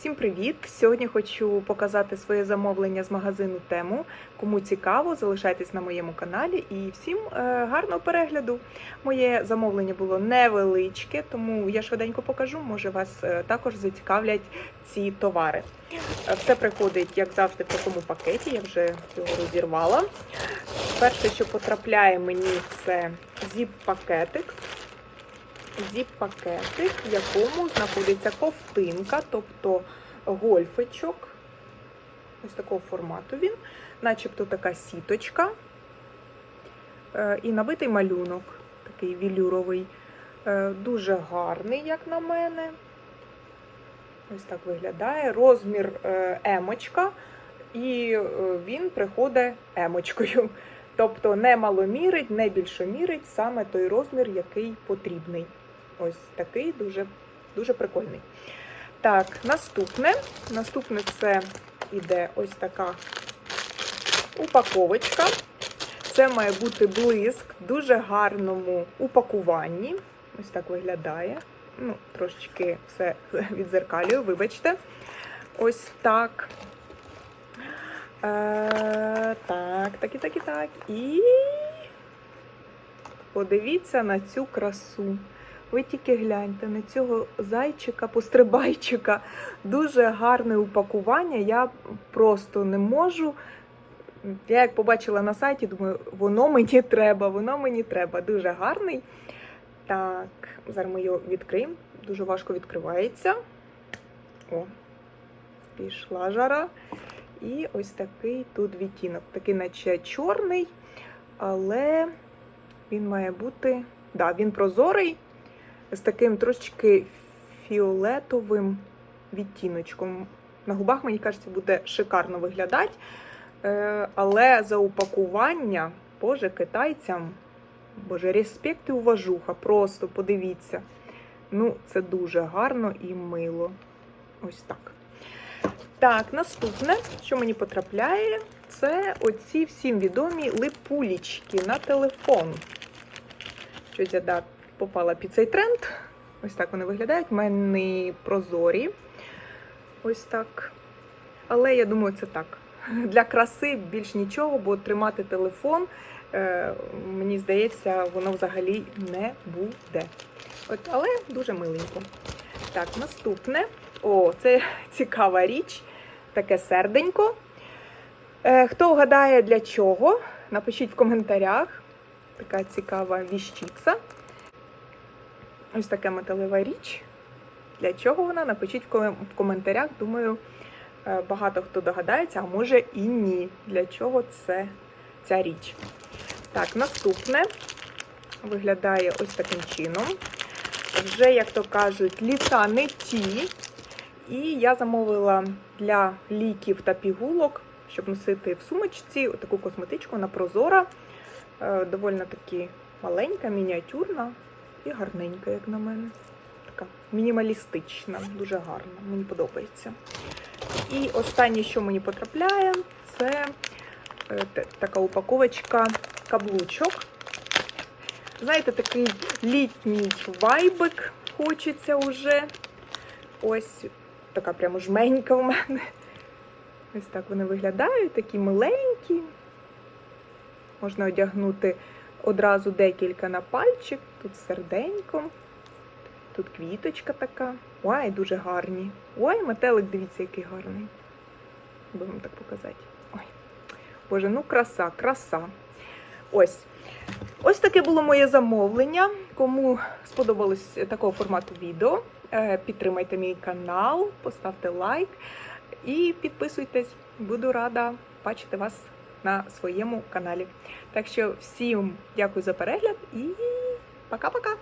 Всім привіт! Сьогодні хочу показати своє замовлення з магазину Тему. Кому цікаво, залишайтесь на моєму каналі і всім е, гарного перегляду. Моє замовлення було невеличке, тому я швиденько покажу. Може вас е, також зацікавлять ці товари. Е, Все приходить, як завжди, в такому пакеті. Я вже його розірвала. Перше, що потрапляє мені, це зіп-пакетик зіп-пакетик, в якому знаходиться ковтинка, тобто гольфичок. Ось такого формату він, начебто така сіточка. Е, І набитий малюнок, такий вілюровий, Е, дуже гарний, як на мене. Ось так виглядає. Розмір е, емочка, і він приходить емочкою. Тобто не маломірить, не більшомірить, саме той розмір, який потрібний. Ось такий дуже, дуже прикольний. Так, наступне. Наступне це іде ось така упаковочка. Це має бути блиск в дуже гарному упакуванні. Ось так виглядає. Ну, трошечки все відзеркалюю, вибачте. Ось так. Е, так, так і так і так. І подивіться на цю красу. Ви тільки гляньте на цього зайчика-пострибайчика. Дуже гарне упакування. Я просто не можу. Я як побачила на сайті, думаю, воно мені треба, воно мені треба. Дуже гарний. Так, зараз ми його відкриємо. Дуже важко відкривається. О, пішла жара. І ось такий тут відтінок. Такий, наче чорний, але він має бути. Да, він прозорий з таким трошечки фіолетовим відтіночком. На губах, мені кажеться, буде шикарно виглядати. Е, Але за упакування, боже, китайцям, боже, респект і уважуха. Просто подивіться. Ну, це дуже гарно і мило. Ось так. Так, наступне, що мені потрапляє, це оці всім відомі липулічки на телефон. Щось я попала під цей тренд. Ось так вони виглядають. У мене прозорі. Ось так. Але я думаю, це так. Для краси більш нічого, бо тримати телефон, е, мені здається, воно взагалі не буде. От, але дуже миленько. Так, наступне. О, це цікава річ. Таке серденько. Е, хто вгадає для чого? Напишіть в коментарях. Така цікава віщиця. Ось така металева річ. Для чого вона? Напишіть в коментарях. Думаю, е, багато хто догадається, а може і ні. Для чого це ця річ. Так, наступне виглядає ось таким чином. Вже, як то кажуть, літа не ті. І я замовила для ліків та пігулок, щоб носити в сумочці, таку косметичку, вона прозора, е, доволі таки маленька, мініатюрна і гарненька, як на мене. Така мінімалістична, дуже гарна, мені подобається. І останнє, що мені потрапляє, це е, така упаковочка каблучок. Знаєте, такий літній вайбик хочеться уже. Ось така прямо жменька в мене. Ось так вони виглядають, такі миленькі. Можна одягнути одразу декілька на пальчик. Тут серденько, тут квіточка така. Ой, дуже гарні. Ой, метелик, дивіться, який гарний. Будемо так показати. Ой. Боже, ну краса, краса. Ось. Ось таке було моє замовлення. Кому сподобалось такого формату відео, е, підтримайте мій канал, поставте лайк і підписуйтесь. Буду рада бачити вас на своєму каналі. Так що всім дякую за перегляд і пока-пока!